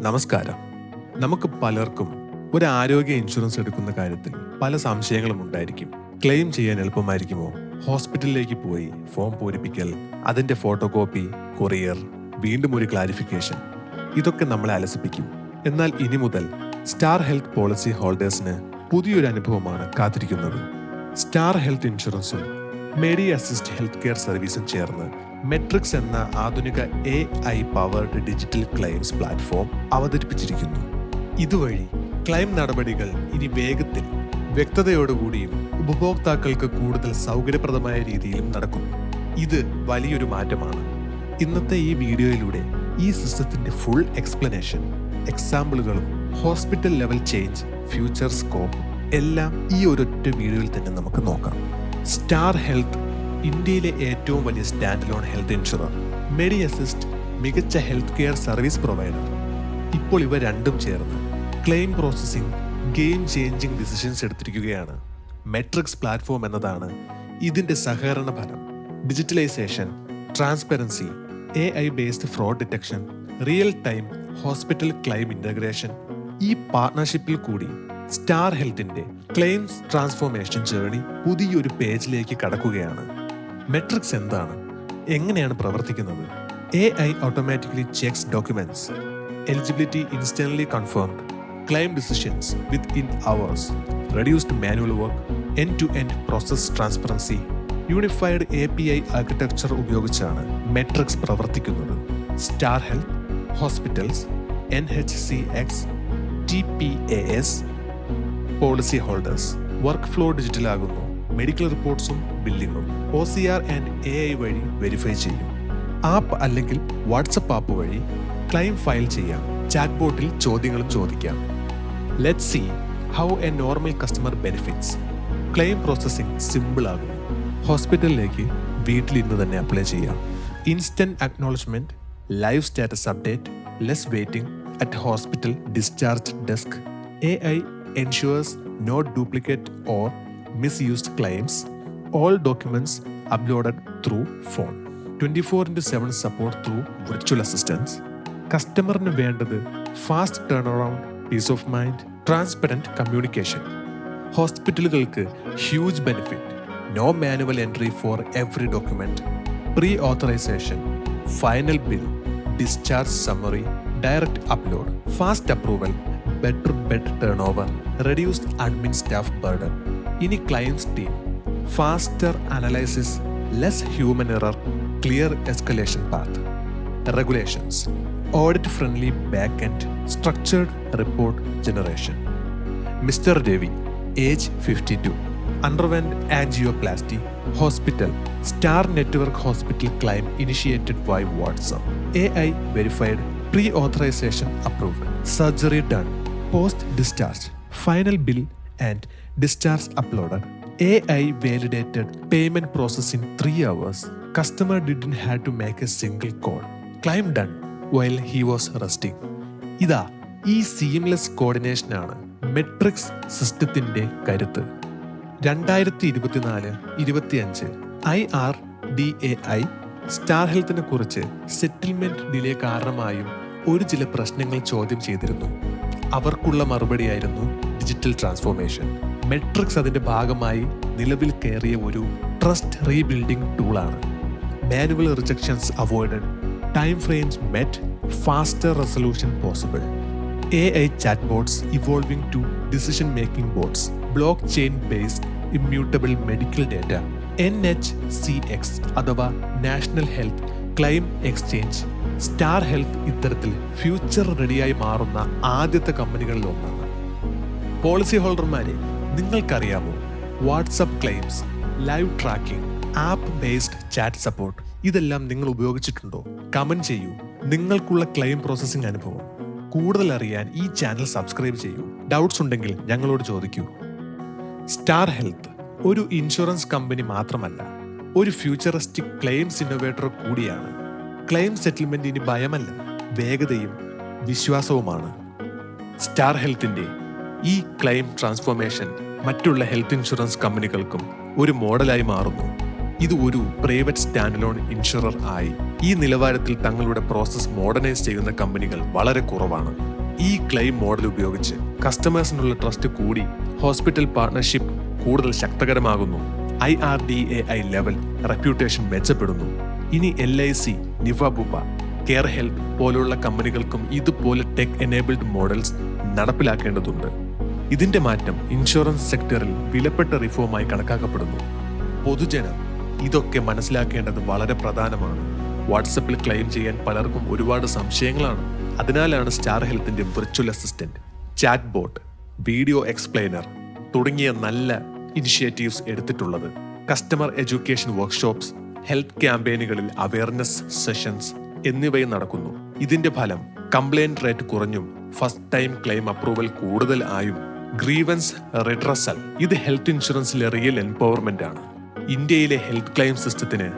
നമസ്കാരം. നമുക്ക് പലർക്കും ഒരു ആരോഗ്യ ഇൻഷുറൻസ് എടുക്കുന്ന കാര്യത്തിൽ പല സംശയങ്ങളും ഉണ്ടായിരിക്കും. ക്ലെയിം ചെയ്യാൻ എളുപ്പമായിരിക്കുമോ? ഹോസ്പിറ്റലിലേക്ക് പോയി ഫോം പൂരിപ്പിക്കൽ അതിന്റെ ഫോട്ടോ കോപ്പി കൊറിയർ വീണ്ടും ഒരു ക്ലാരിഫിക്കേഷൻ ഇതൊക്കെ നമ്മളെ അലസിപ്പിക്കും. എന്നാൽ ഇനി മുതൽ സ്റ്റാർ ഹെൽത്ത് പോളിസി ഹോൾഡേഴ്സിന് പുതിയൊരു അനുഭവമാണ് കാത്തിരിക്കുന്നത്. സ്റ്റാർ ഹെൽത്ത് ഇൻഷുറൻസും മെഡി അസിസ്റ്റ് ഹെൽത്ത് കെയർ സർവീസും ചേർന്ന് മെട്രിക്സ് എന്ന ആധുനിക A I powered digital claims platform അവതരിപ്പിച്ചിരിക്കുന്നു. ഇതുവഴി ക്ലെയിം നടപടികൾ ഇനി വേഗത്തിൽ വ്യക്തതയോടുകൂടിയും ഉപഭോക്താക്കൾക്ക് കൂടുതൽ സൗകര്യപ്രദമായ രീതിയിലും നടക്കുന്നു. ഇത് വലിയൊരു മാറ്റമാണ്. ഇന്നത്തെ ഈ വീഡിയോയിലൂടെ ഈ സിസ്റ്റത്തിന്റെ full explanation എക്സാമ്പിളുകളും hospital level change future scope എല്ലാം ഈ ഒരൊറ്റ വീഡിയോയിൽ തന്നെ നമുക്ക് നോക്കാം. സ്റ്റാർ ഹെൽത്ത് ഇന്ത്യയിലെ ഏറ്റവും വലിയ standalone health insurer Medi Assist മികച്ച ഹെൽത്ത് കെയർ സർവീസ് പ്രൊവൈഡർ. ഇപ്പോൾ ഇവ രണ്ടും ചേർന്ന് claim processing game changing decisions എടുത്തിരിക്കുകയാണ്. മെട്രിക്സ് പ്ലാറ്റ്ഫോം എന്നതാണ് ഇതിന്റെ സഹകരണ ഫലം. Digitalisation transparency A I based fraud detection real time hospital claim integration ഈ പാർട്ണർഷിപ്പിൽ കൂടി സ്റ്റാർ ഹെൽത്തിന്റെ ക്ലെയിംസ് ട്രാൻസ്ഫോർമേഷൻ ജേർണി പുതിയൊരു പേജിലേക്ക് കടക്കുകയാണ്. മെട്രിക്സ് എന്താണ്? എങ്ങനെയാണ് പ്രവർത്തിക്കുന്നത്? A I automatically checks documents eligibility instantly confirmed claim decisions within hours reduced manual work end to end process transparency unified A P I architecture ഉപയോഗിച്ചാണ് മെട്രിക്സ് പ്രവർത്തിക്കുന്നത്. Star Health hospitals N H C X T P A s policy holders. Work flow digital ആകുന്നു medical റിപ്പോർട്ട്സും ബില്ലിങ്ങും. O C R and A I വഴി verify ചെയ്യും. App അല്ലെങ്കിൽ WhatsApp app വഴി claim file ചെയ്യാം. Chat ബോട്ടിൽ ചോദ്യങ്ങളും ചോദിക്കാം. Let see how a normal customer benefits claim processing simple ആകുന്നു. ഹോസ്പിറ്റലിലേക്ക് വീട്ടിൽ ഇന്ന് തന്നെ അപ്ലൈ ചെയ്യാം. Instant acknowledgement live status update less waiting at hospital discharge desk A I ensures no duplicate or misused claims. All documents uploaded through phone. 24 into 7 support through virtual assistants. കസ്റ്റമറിന് വേണ്ടത് fast turn around peace of mind transparent communication ഹോസ്പിറ്റലുകൾക്ക് huge benefit no manual entry for every document pre authorisation final bill discharge summary direct upload fast approval better bed turn over reduced admin staff burden ഇനി claims team faster analysis less human error clear escalation path regulations audit friendly back and structured report generation mister Ravi age fifty two underwent angioplasty hospital Star network hospital claim initiated by WhatsApp A I verified pre authorisation approved surgery done post discharge final bill and discharge uploaded A I validated payment process in three hours customer didn't had to make a single call claim done while he was resting ഇതാ ഈ seamless കോർഡിനേഷനാണ് matrix സിസ്റ്റത്തിന്റെ കരുത്ത്. രണ്ടായിരത്തി ഇരുപത്തിനാല് ഇരുപത്തിയഞ്ച് I R D A I Star ഹെൽത്തിനെ കുറിച്ച് settlement delay കാരണമായും ഒരു ചില പ്രശ്നങ്ങൾ ചോദ്യം ചെയ്തിരുന്നു. അവർക്കുള്ള മറുപടിയായിരുന്നു ഡിജിറ്റൽ ട്രാൻസ്ഫോർമേഷൻ മെട്രിക്സ് അതിന്റെ ഭാഗമായി നിലവിൽ കയറിയ ഒരു ട്രസ്റ്റ് റീബിൽഡിംഗ് ടൂളാണ് manual rejections avoided time frames met faster resolution possible A I chat bots evolving to decision making bots block chain based immutable medical data N H C X അഥവാ national health claim exchange Star Health ഇത്തരത്തിൽ future റെഡിയായി മാറുന്ന ആദ്യത്തെ കമ്പനികളിൽ ഒന്നാണ്. Policy ഹോൾഡർമാരെ നിങ്ങൾക്കറിയാമോ? WhatsApp claims live tracking app based chat support ഇതെല്ലാം നിങ്ങൾ ഉപയോഗിച്ചിട്ടുണ്ടോ? കമന്റ് ചെയ്യൂ. നിങ്ങൾക്കുള്ള ക്ലെയിം പ്രോസസ്സിംഗ് അനുഭവം. കൂടുതൽ അറിയാൻ ഈ ചാനൽ സബ്സ്ക്രൈബ് ചെയ്യൂ. ഡൗട്ട്സ് ഉണ്ടെങ്കിൽ ഞങ്ങളോട് ചോദിക്കൂ. സ്റ്റാർ ഹെൽത്ത് ഒരു ഇൻഷുറൻസ് കമ്പനി മാത്രമല്ല ഒരു ഫ്യൂച്ചറിസ്റ്റിക് ക്ലെയിംസ് ഇന്നോവേറ്റർ കൂടിയാണ്. ക്ലെയിം സെറ്റിൽമെന്റ് ഇനി ഭയമല്ല വേഗതയും വിശ്വാസവുമാണ്. സ്റ്റാർ ഹെൽത്തിന്റെ ഈ ക്ലെയിം ട്രാൻസ്ഫോർമേഷൻ മറ്റുള്ള ഹെൽത്ത് ഇൻഷുറൻസ് കമ്പനികൾക്കും ഒരു മോഡലായി മാറുന്നു. ഇത് ഒരു പ്രൈവറ്റ് സ്റ്റാൻഡ് ലോൺ ഇൻഷുറർ ആയി. ഈ നിലവാരത്തിൽ തങ്ങളുടെ പ്രോസസ് മോഡേണൈസ് ചെയ്യുന്ന കമ്പനികൾ വളരെ കുറവാണ്. ഈ ക്ലെയിം മോഡൽ ഉപയോഗിച്ച് കസ്റ്റമേഴ്സിനുള്ള ട്രസ്റ്റ് കൂടി ഹോസ്പിറ്റൽ പാർട്ണർഷിപ്പ് കൂടുതൽ ശക്തകരമാകുന്നു. I R D A I level reputation മെച്ചപ്പെടുന്നു. ഇനി L I C Niva Bupa Care Health പോലുള്ള കമ്പനികൾക്കും ഇതുപോലെ ടെക് എനേബിൾഡ് മോഡൽസ് നടപ്പിലാക്കേണ്ടതുണ്ട്. ഇതിന്റെ മാറ്റം ഇൻഷുറൻസ് സെക്ടറിൽ വിലപ്പെട്ട റിഫോമായി കണക്കാക്കപ്പെടുന്നു. പൊതുജനം ഇതൊക്കെ മനസ്സിലാക്കേണ്ടത് വളരെ പ്രധാനമാണ്. വാട്സപ്പിൽ ക്ലെയിം ചെയ്യാൻ പലർക്കും ഒരുപാട് സംശയങ്ങളാണ്. അതിനാലാണ് സ്റ്റാർ ഹെൽത്തിന്റെ virtual assistant chat bot video explainer തുടങ്ങിയ നല്ല ഇനിഷ്യേറ്റീവ്സ് എടുത്തിട്ടുള്ളത്. കസ്റ്റമർ എഡ്യൂക്കേഷൻ വർക്ക്ഷോപ്സ് ഹെൽത്ത് ക്യാമ്പയിനുകളിൽ അവയർനെസ് സെഷൻസ് എന്നിവയും നടക്കുന്നു. ഇതിന്റെ ഫലം കംപ്ലൈന്റ് റേറ്റ് കുറഞ്ഞും ഫസ്റ്റ് ടൈം ക്ലെയിം അപ്രൂവൽ കൂടുതൽ ആയും ഗ്രീവൻസ് റിഡ്രസൽ ഇത് ഹെൽത്ത് ഇൻഷുറൻസിലെ റിയൽ എംപവർമെന്റ് ആണ്. ഇന്ത്യയിലെ ഹെൽത്ത് ക്ലെയിം സിസ്റ്റത്തിന്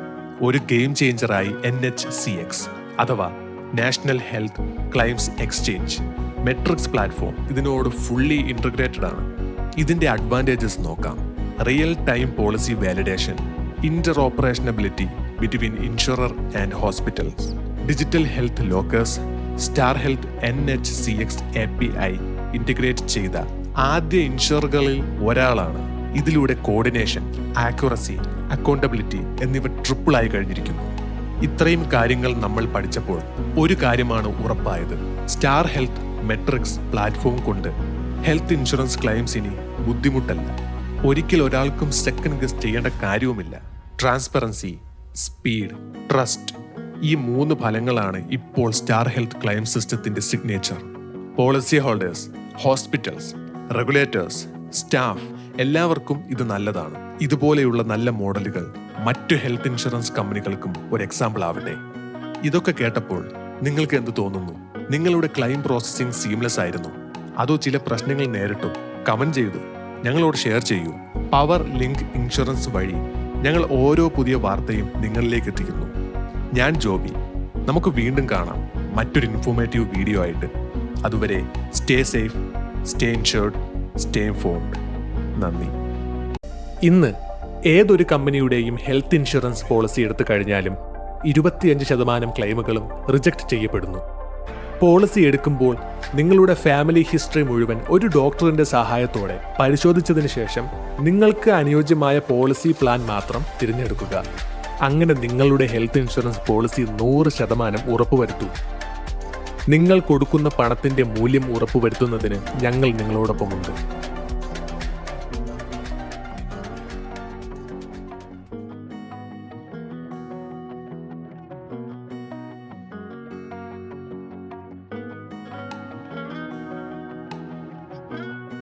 ഒരു ഗെയിം ചേഞ്ചറായി എൻ എച്ച് സി എക്സ് അഥവാ national health claims exchange Metrics platform ഇതിനോട് ഫുള്ളി ഇന്റഗ്രേറ്റഡ് ആണ്. ഇതിന്റെ അഡ്വാന്റേജസ് നോക്കാം. Real time policy validation inter operationability between insurer and hospitals digital health lockers Star Health N H C X A P I integrate ചെയ്ത ആദ്യ ഇൻഷുറുകളിൽ ഒരാളാണ്. ഇതിലൂടെ coordination accuracy accountability എന്നിവ ട്രിപ്പിൾ ആയി കഴിഞ്ഞിരിക്കുന്നു. ഇത്രയും കാര്യങ്ങൾ നമ്മൾ പഠിച്ചപ്പോൾ ഒരു കാര്യമാണ് ഉറപ്പായത്. സ്റ്റാർ ഹെൽത്ത് മെട്രിക്സ് പ്ലാറ്റ്ഫോം കൊണ്ട് ഹെൽത്ത് ഇൻഷുറൻസ് ക്ലെയിംസ് ഇനി ബുദ്ധിമുട്ടല്ല. ഒരിക്കൽ ഒരാൾക്കും സെക്കൻഡ് ഗസ് ചെയ്യേണ്ട കാര്യവുമില്ല. ട്രാൻസ്പെറൻസി സ്പീഡ് ട്രസ്റ്റ് ഈ മൂന്ന് ഫലങ്ങളാണ് ഇപ്പോൾ സ്റ്റാർ ഹെൽത്ത് ക്ലെയിം സിസ്റ്റത്തിന്റെ signature policy holders hospitals regulators staff എല്ലാവർക്കും ഇത് നല്ലതാണ്. ഇതുപോലെയുള്ള നല്ല മോഡലുകൾ മറ്റു ഹെൽത്ത് ഇൻഷുറൻസ് കമ്പനികൾക്കും ഒരു എക്സാമ്പിൾ ആവട്ടെ. ഇതൊക്കെ കേട്ടപ്പോൾ നിങ്ങൾക്ക് എന്ത് തോന്നുന്നു? നിങ്ങളുടെ ക്ലെയിം പ്രോസസ്സിംഗ് സീംലെസ് ആയിരുന്നു. അതോ ചില പ്രശ്നങ്ങൾ നേരിട്ടു? കമന്റ് ചെയ്തു. ഞങ്ങളോട് ഷെയർ ചെയ്യൂ. പവർ ലിങ്ക് ഇൻഷുറൻസ് വഴി ഞങ്ങൾ ഓരോ പുതിയ വാർത്തയും നിങ്ങളിലേക്ക് എത്തിക്കുന്നു. ഞാൻ ജോബി. നമുക്ക് വീണ്ടും കാണാം മറ്റൊരു ഇൻഫോർമേറ്റീവ് വീഡിയോ ആയിട്ട്. അതുവരെ stay safe stay insured stay tuned നന്ദി. ഇന്ന് ഏതൊരു കമ്പനിയുടെയും ഹെൽത്ത് ഇൻഷുറൻസ് പോളിസി എടുത്തു കഴിഞ്ഞാലും ഇരുപത്തിയഞ്ച് ശതമാനം ക്ലെയിമുകളും റിജക്ട് ചെയ്യപ്പെടുന്നു. പോളിസി എടുക്കുമ്പോൾ നിങ്ങളുടെ ഫാമിലി ഹിസ്റ്ററി മുഴുവൻ ഒരു ഡോക്ടറിന്റെ സഹായത്തോടെ പരിശോധിച്ചതിന് ശേഷം നിങ്ങൾക്ക് അനുയോജ്യമായ പോളിസി പ്ലാൻ മാത്രം തിരഞ്ഞെടുക്കുക. അങ്ങനെ നിങ്ങളുടെ ഹെൽത്ത് ഇൻഷുറൻസ് പോളിസി നൂറ് ശതമാനം ഉറപ്പുവരുത്തൂ. നിങ്ങൾ കൊടുക്കുന്ന പണത്തിന്റെ മൂല്യം ഉറപ്പുവരുത്തുന്നതിന് ഞങ്ങൾ നിങ്ങളോടൊപ്പമുണ്ട്.